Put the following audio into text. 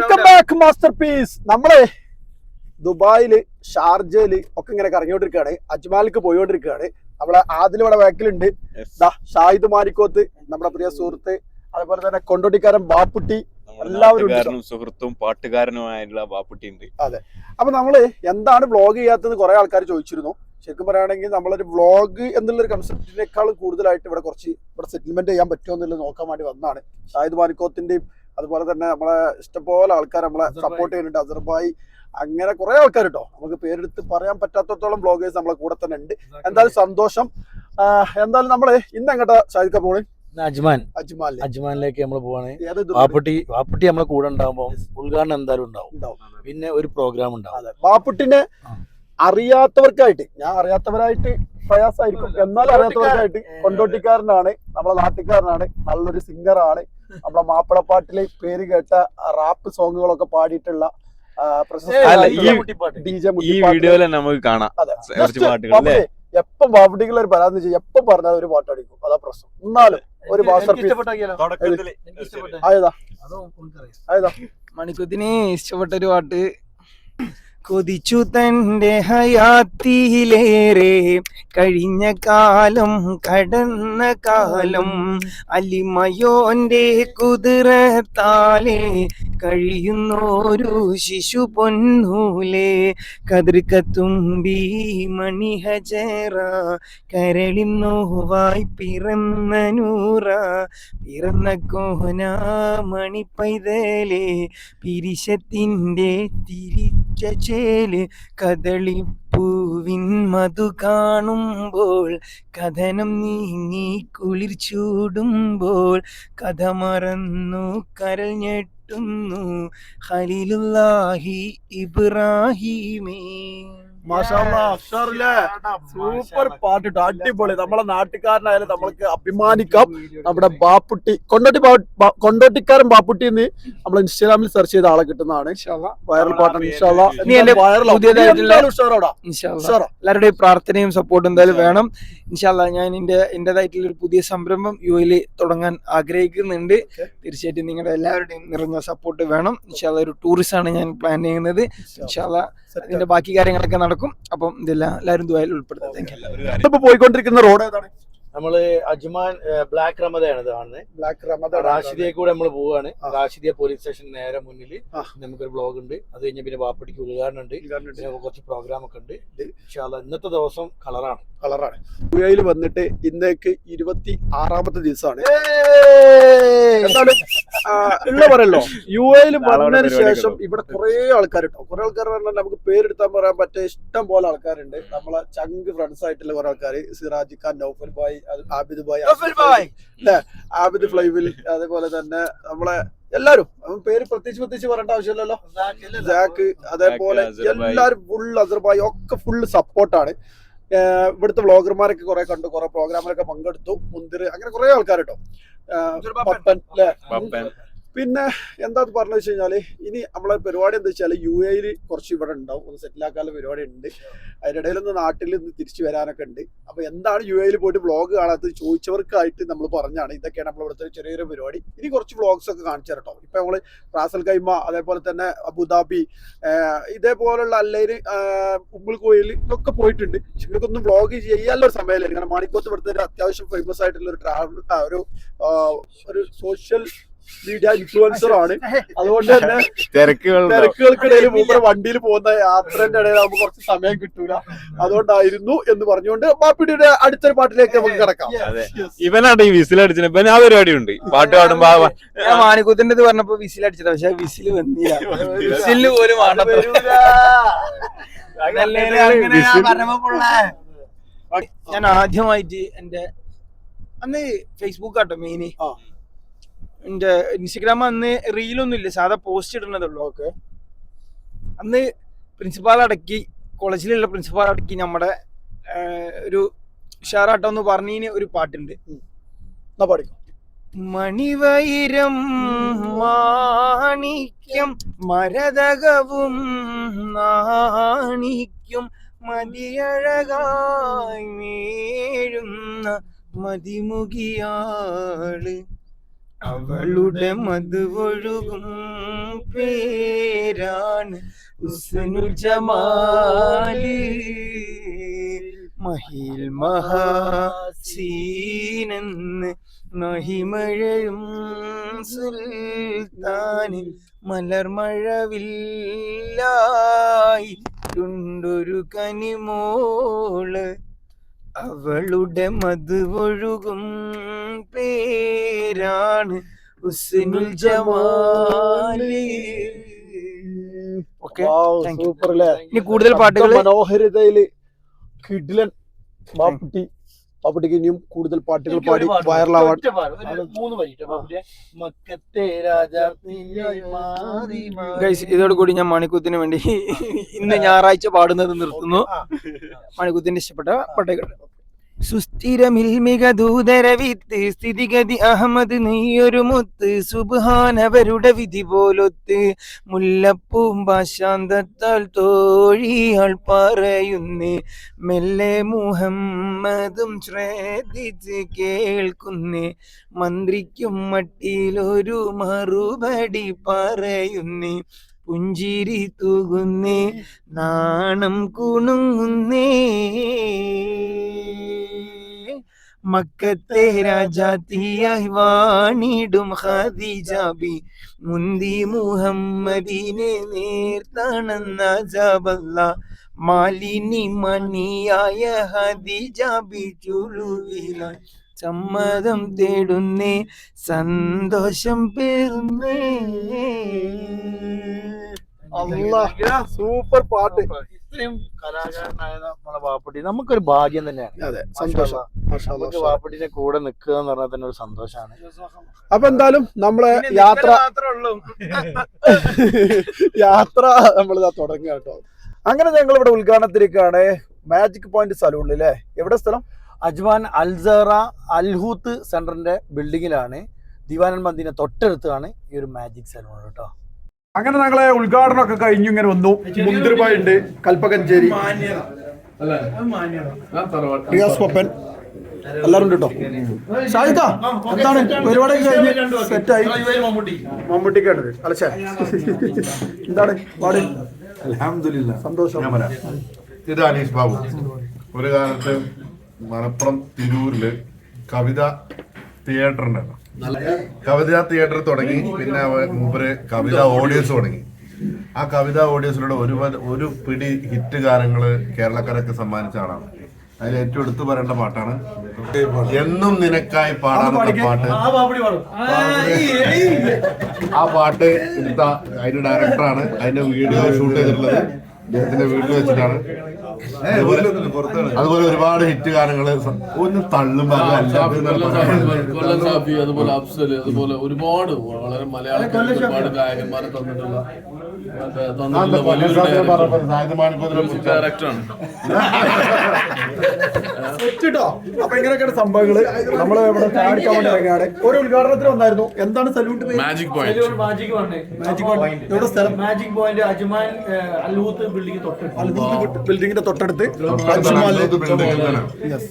Welcome back master piece നമ്മളെ ദുബായിൽ ഷാർജയിൽ ഒക്കെ ഇങ്ങനെ കറങ്ങിക്കൊണ്ടിരിക്കുകയാണ്. അജ്മാലിക്ക് പോയിക്കൊണ്ടിരിക്കുകയാണ്. നമ്മളെ ഇവിടെ ബാക്കിലുണ്ട്. ദാ ഷാഹിദ് മാരിക്കോത്ത് നമ്മുടെ പ്രിയ സുഹൃത്ത് അതുപോലെ തന്നെ കൊണ്ടോട്ടിക്കാരൻ ബാപ്പുട്ടി എല്ലാവരും സുഹൃത്തും പാട്ടുകാരനുമായിട്ടുള്ള ബാപ്പുട്ടി ഉണ്ട് അതെ. അപ്പൊ നമ്മൾ എന്താണ് വ്ലോഗ് ചെയ്യാത്തത് കുറെ ആൾക്കാർ ചോദിച്ചിരുന്നു. ശരിക്കും പറയുകയാണെങ്കിൽ നമ്മളൊരു വ്ളോഗ് എന്നുള്ളൊരു കൺസെപ്റ്റിനേക്കാളും കൂടുതലായിട്ട് ഇവിടെ കുറച്ച് ഇവിടെ സെറ്റിൽമെന്റ് ചെയ്യാൻ പറ്റുമോ എന്നുള്ളത് നോക്കാൻ വേണ്ടി വന്നതാണ്. ഷാഹിദ് മാനിക്കോത്തിന്റെയും അതുപോലെ തന്നെ നമ്മളെ ഇഷ്ടംപോലെ ആൾക്കാർ നമ്മളെ സപ്പോർട്ട് ചെയ്യുന്നുണ്ട്. അസർബായി. അങ്ങനെ കുറെ ആൾക്കാർ കേട്ടോ. നമുക്ക് പേരെടുത്ത് പറയാൻ പറ്റാത്തത്തോളം ബ്ലോഗേഴ്സ് നമ്മളെ കൂടെ തന്നെ ഉണ്ട്. എന്തായാലും സന്തോഷം. എന്തായാലും നമ്മൾ ഇന്ന് എങ്ങോട്ടാ ഷാഹിദ് കപോൾ അജ്മാൻ. അജ്മാൻ അജ്മാനിലേക്ക് നമ്മൾ പോവാണ്. ബാപ്പുട്ടി വാപ്പട്ടി നമ്മളെ കൂടെ ഉണ്ടാകുമ്പോൾ ഉദ്ഘാടനം എന്തായാലും ഉണ്ടാവും. ഉണ്ടാവും. പിന്നെ ഒരു പ്രോഗ്രാം ഉണ്ടാവും. അതെ. ബാപ്പുട്ടിനെ. അറിയാത്തവർക്കായിട്ട് ഞാൻ അറിയാത്തവരായിട്ട് പ്രയാസമായിരിക്കും. എന്നാലും അറിയാത്തവർക്കായിട്ട് കൊണ്ടോട്ടിക്കാരനാണ് നമ്മളെ നാട്ടുകാരനാണ് നല്ലൊരു സിംഗറാണ് നമ്മളെ മാപ്പിളപ്പാട്ടിലെ പേര് കേട്ട റാപ്പ് സോങ്ങുകളൊക്കെ പാടിയിട്ടുള്ള ഈ- വീഡിയോയിൽ നമുക്ക് കാണാം. എപ്പം ബാപ്പുട്ടികൾ ഒരു പരാതി വെച്ചാൽ എപ്പം പറഞ്ഞാൽ ഒരു പാട്ട് അടിക്കും. അതാ പ്രശ്നം. എന്നാലും ഒരു മാസ്റ്റർ മണിക്കുത്തിന് ഇഷ്ടപ്പെട്ട ഒരു പാട്ട്. കൊതിച്ചു തന്റെ ഹയാത്തിയിലേറെ കഴിഞ്ഞ കാലം കടന്ന കാലം അലിമയോന്റെ കുതിരത്താലെ കഴിയുന്നോരു ശിശു പൊന്നൂലെ കതിർക്കത്തുമ്പി മണിഹജറ കരളിന്നോവായി പിറന്ന നൂറ പിറന്ന കോന മണിപ്പൈതലേ പിരിശത്തിന്റെ തിരിച്ച ചേൽ കദളിപ്പൂവിൻ മധു കാണുമ്പോൾ കഥനം നീങ്ങി കുളിർ ചൂടുമ്പോൾ കഥ മറന്നു കരൽ ഞെട്ടുന്നു ഹലിലുല്ലാഹി ഇബ്രാഹിമേ. സൂപ്പർ പാട്ട് ട്ടോ. അടിപൊളി. നമ്മളെ നാട്ടുകാരനായാലും നമ്മൾക്ക് അഭിമാനിക്കാം. നമ്മുടെ ബാപ്പുട്ടി കൊണ്ടോട്ടി കൊണ്ടോട്ടിക്കാരൻ ബാപ്പുട്ടി എന്ന് നമ്മൾ ഇൻസ്റ്റാഗ്രാമിൽ സെർച്ച് ചെയ്ത ആളെ കിട്ടുന്നതാണ്. വൈറൽ പാട്ടാണ്. എല്ലാവരുടെയും പ്രാർത്ഥനയും സപ്പോർട്ടും എന്തായാലും വേണം. ഇൻഷാല്ല ഞാൻ എന്റെ എന്റേതായിട്ടുള്ള ഒരു പുതിയ സംരംഭം യു എയിൽ തുടങ്ങാൻ ആഗ്രഹിക്കുന്നുണ്ട്. തീർച്ചയായിട്ടും നിങ്ങളുടെ എല്ലാവരുടെയും നിറഞ്ഞ സപ്പോർട്ട് വേണം. ഇൻഷാല്ല ഒരു ടൂറിസ്റ്റ് ആണ് ഞാൻ പ്ലാൻ ചെയ്യുന്നത്. ഇൻഷാല്ല അതിന്റെ ബാക്കി കാര്യങ്ങളൊക്കെ നടക്കും. അപ്പം ഇതെല്ലാം എല്ലാവരും ദുബായിൽ ഉൾപ്പെടുത്താം. താങ്ക് യു ഇപ്പൊ പോയിക്കൊണ്ടിരിക്കുന്ന റോഡ് ഏതാണ്? നമ്മൾ അജ്മാൻ ബ്ലാക്ക് റമദയാണ് ഇത് കാണുന്നത് ബ്ലാക്ക് റമദ റാഷിദിയെ കൂടെ നമ്മൾ പോവാണ്. റാഷിദിയ പോലീസ് സ്റ്റേഷൻ നേരെ മുന്നിൽ നമുക്കൊരു ബ്ലോഗ് ഉണ്ട് അത് കഴിഞ്ഞ് പിന്നെ വാപ്പടിക്ക് ഉദ്ഘാടനം ഉണ്ട് പിന്നെ കുറച്ച് പ്രോഗ്രാം ഒക്കെ ഉണ്ട്. ഇന്നത്തെ ദിവസം കളറാണ് കളറാണ്. യു എയിൽ വന്നിട്ട് ഇന്നേക്ക് ഇരുപത്തി ആറാമത്തെ ദിവസമാണ്. ഉള്ള പറയല്ലോ. യു എയിൽ വന്നതിന് ശേഷം ഇവിടെ കുറെ ആൾക്കാർ കേട്ടോ കുറെ ആൾക്കാർ പറഞ്ഞാൽ നമുക്ക് പേരെടുത്താൻ പറയാൻ പറ്റിയ ഇഷ്ടം പോലെ ആൾക്കാരുണ്ട്. നമ്മളെ ചങ്ക് ഫ്രണ്ട്സ് ആയിട്ടുള്ള കുറെ ആൾക്കാർ സിറാജ് ഖാൻ നൗഫൽ ബായ് ആബിദ് ബായ് അല്ലേ? ആബിദ് ഫ്ലൈവിൽ അതേപോലെ തന്നെ നമ്മളെ എല്ലാരും. പേര് പ്രത്യേകിച്ച് പ്രത്യേകിച്ച് പറയേണ്ട ആവശ്യമില്ലല്ലോ. ജാക്ക് അതേപോലെ എല്ലാരും ഫുൾ അസർബായ് ഒക്കെ ഫുള്ള് സപ്പോർട്ടാണ് ഇവിടുത്തെ വ്ളോഗർമാരൊക്കെ കുറെ കണ്ടു കുറെ പ്രോഗ്രാമിലൊക്കെ പങ്കെടുത്തു മുന്തിര് അങ്ങനെ കുറെ ആൾക്കാരുട്ടോ കേട്ടോ പപ്പൻ. പിന്നെ എന്താ പറഞ്ഞു വെച്ച് കഴിഞ്ഞാൽ ഇനി നമ്മളെ പരിപാടി എന്താ വെച്ചാൽ യു എയിൽ കുറച്ച് ഇവിടെ ഉണ്ടാവും. ഒന്ന് സെറ്റിൽ ആക്കാനുള്ള പരിപാടി ഉണ്ട്. അതിനിടയിൽ ഒന്ന് നാട്ടിൽ നിന്ന് തിരിച്ചു വരാനൊക്കെ ഉണ്ട്. അപ്പൊ എന്താണ് യു എയിൽ പോയിട്ട് ബ്ലോഗ് കാണാത്തത് ചോദിച്ചവർക്കായിട്ട് നമ്മൾ പറഞ്ഞാണ്. ഇതൊക്കെയാണ് നമ്മൾ ഇവിടുത്തെ ചെറിയൊരു പരിപാടി. ഇനി കുറച്ച് വ്ളോഗ്സ് ഒക്കെ കാണിച്ചു തരട്ടോ. ഇപ്പൊ നമ്മൾ റാസൽ കൈമ അതേപോലെ തന്നെ അബുദാബി ഇതേപോലുള്ള അല്ലെങ്കിൽ ഉമ്മുൾ കോയിൽ ഇതൊക്കെ പോയിട്ടുണ്ട്. പക്ഷെ ഇവർക്കൊന്നും ബ്ലോഗ് ചെയ്യാനുള്ള സമയമില്ല. കാരണം മാണിക്കോത്ത് ഇവിടുത്തെ അത്യാവശ്യം ഫേമസ് ആയിട്ടുള്ള ഒരു ട്രാവൽ ഒരു ഒരു സോഷ്യൽ മീഡിയ ഇൻഫ്ലുവൻസർ ആണ്. അതുകൊണ്ട് തന്നെ തിരക്കുകൾ തിരക്കുകൾക്കിടയിൽ മൂപ്പർ വണ്ടിയിൽ പോകുന്ന യാത്രന്റെ ഇടയിൽ നമുക്ക് കുറച്ച് സമയം കിട്ടൂല. അതുകൊണ്ടായിരുന്നു എന്ന് പറഞ്ഞുകൊണ്ട് ബാപ്പിയുടെ അടുത്തൊരു പാട്ടിലേക്ക് നമുക്ക് കിടക്കാം. ഇവനാണ് ഈ വിസിൽ അടിച്ചത് ഇവൻ ആ പരിപാടി ഉണ്ട് പാട്ട് പാടുമ്പോ ഞാൻ മാനിക്കുത്തിന്റെ ഇത് പറഞ്ഞപ്പോ വിസിൽ അടിച്ചത് പക്ഷെ വിസിൽ വന്നില്ല. വിസിലിന് പോലും. ഞാൻ ആദ്യമായിട്ട് എന്റെ അന്ന് ഫേസ്ബുക്ക് ആട്ടോ മെയിന് ആ. എന്റെ ഇൻസ്റ്റഗ്രാം അന്ന് റീലൊന്നും ഇല്ല. സാധാ പോസ്റ്റ് ഇടുന്നതുള്ളൂ ഓക്കെ അന്ന് പ്രിൻസിപ്പാൾ അടക്കി കോളേജിലുള്ള പ്രിൻസിപ്പാൾ അടക്കി നമ്മുടെ ഒരു ഉഷാറാട്ടം എന്ന് പറഞ്ഞതിന് ഒരു പാട്ടുണ്ട്. എന്നാ പാടിക്കോ? മണിവൈരം മാണിക്യം മരതകവും നാണിക്കും മതിയഴകായി വീഴുന്ന മതിമുകിയാൾ. അവളുടെ മധുവൊഴുകും പേരാണ് ഉസ്നു ജമാലി. മഹിൽ മഹാസീനെന്ന് നഹിമഴയും സുൽത്താനിൽ മലർമഴവില്ലായി ുണ്ടൊരു കനിമോൾ അവളുടെ മധുവൊഴുകും പേരാണ് ഹുസ്നുൽ ജമാലി. സൂപ്പർ ഇനി കൂടുതൽ പാട്ടുകൾ മനോഹരിതയിൽ കിഡിലൻ ബാപ്പുട്ടി ബാപ്പുട്ടിക്ക് ഇനിയും കൂടുതൽ പാട്ടുകൾ പാടി വൈറലാവാൻ ഗൈസ് ഇതോട് കൂടി ഞാൻ മണിക്കൂത്തിന് വേണ്ടി ഇന്ന് ഞായറാഴ്ച പാടുന്നത് നിർത്തുന്നു. മണിക്കൂത്തിന് ഇഷ്ടപ്പെട്ട പാട്ടുകൾ സുസ്ഥിരമിൽമിക ദൂതരവിത്ത് സ്ഥിതിഗതി അഹമ്മദ് നീയൊരു മുത്ത് സുബാനവരുടെ വിധി പോലൊത്ത് മുല്ലപ്പൂമ്പാശാന്തത്താൽ തോഴിയാൾ പറയുന്നേ. മെല്ലെ മുഹമ്മദും ശ്രദ്ധിച്ച് കേൾക്കുന്നേ. മന്ത്രിക്കും മട്ടിയിലൊരു മറുപടി പറയുന്നേ. പുഞ്ചിരി തൂകുന്നേ നാണം കുണുങ്ങുന്നേ. മക്കത്തെ രാജാത്തിയായി വാണിടും ഖദീജാബി മുന്തി മുഹമ്മദിനെ നേർത്താണെന്ന ജബല്ല. മാലിനി മണിയായ ഹദിജാബി ചുളുവില. സമ്മതം തേടുന്നേ സന്തോഷം പേർന്നേ സൂപ്പർ പാട്ട്. ഇത്രയും കലാകാരനായ നമ്മളെ ബാപ്പുട്ടി. നമുക്കൊരു ഭാഗ്യം തന്നെയാണ്. അതെ സന്തോഷം. നമുക്ക് കൂടെ നിൽക്കുക എന്ന് പറഞ്ഞാൽ തന്നെ ഒരു സന്തോഷമാണ് അപ്പൊ എന്തായാലും നമ്മളെ യാത്ര യാത്ര നമ്മൾ തുടങ്ങുക കേട്ടോ. അങ്ങനെ ഞങ്ങൾ ഇവിടെ ഉദ്ഘാടനത്തിലേക്കാണ് മാജിക് പോയിന്റ് സലൂണിൽ അല്ലേ എവിടെ സ്ഥലം? അജ്മാൻ അൽസറ അൽഹൂത്ത് സെന്ററിന്റെ ബിൽഡിങ്ങിലാണ്. ദിവാനൻ മന്ദിന്റെ തൊട്ടടുത്താണ് ഈ ഒരു മാജിക് സലൂൺ കേട്ടോ. അങ്ങനെ ഞങ്ങളെ ഉദ്ഘാടനം ഒക്കെ കഴിഞ്ഞു ഇങ്ങനെ വന്നു. മുന്തിരിപ്പായുണ്ട് കൽപ്പകഞ്ചേരി. റിയാസ് പപ്പൻ. ഉണ്ട് കേട്ടോ ഷാഹിദ എന്താണ്? പരിപാടി കഴിഞ്ഞ് സെറ്റായി. കേട്ടത് അലച്ച. എന്താണ്? പാടി. അൽഹംദുലില്ലാ. സന്തോഷം. ഇത് അനീഷ് ബാബു. ഒരു കാലത്ത് മലപ്പുറം തിരൂരിൽ കവിത തിയേറ്റർ ഉണ്ടായിരുന്നു കവിത തിയേറ്റർ തുടങ്ങി പിന്നെ മൂപ്പര് കവിത ഓഡിയൻസ് തുടങ്ങി. ആ കവിത ഓഡിയൻസിലൂടെ ഒരുപാട് ഒരു പിടി ഹിറ്റ് ഗാനങ്ങൾ കേരളക്കാരൊക്കെ സമ്മാനിച്ച ആളാണ്. അതിൽ ഏറ്റവും എടുത്തു പറയേണ്ട പാട്ടാണ്. എന്നും നിനക്കായി പാടാനുള്ള പാട്ട്. ആ പാട്ട് എടുത്ത അതിന്റെ ഡയറക്ടറാണ് അതിന്റെ വീഡിയോ ഷൂട്ട് ചെയ്തിട്ടുള്ളത്. അദ്ദേഹത്തിന്റെ വീട്ടിൽ വെച്ചിട്ടാണ്. അതുപോലെ ഒരുപാട് ഹിറ്റ് ഗാനങ്ങൾ ഒന്ന് തള്ളും. അതുപോലെ അഫ്സൽ അതുപോലെ ഒരുപാട് വളരെ മലയാളത്തിൽ ഒരുപാട് ഗായകന്മാരെ തന്നിട്ടുള്ള ഡയറക്ടറാണ്. കേട്ടോ അപ്പൊ ഇങ്ങനെയൊക്കെയാണ് സംഭവങ്ങൾ. നമ്മൾ ഇവിടെ വേണ്ടി ഇറങ്ങിയാണ് ഒരു ഉദ്ഘാടനത്തിന് വന്നായിരുന്നു. എന്താണ് salute magic point magic magic point എവിടെ സ്ഥലം? Magic point Ajman Alhooth building തൊട്ട്. ബിൽഡിങ്ങിന്റെ തൊട്ടടുത്ത് അജ്മാലിൽ യെസ്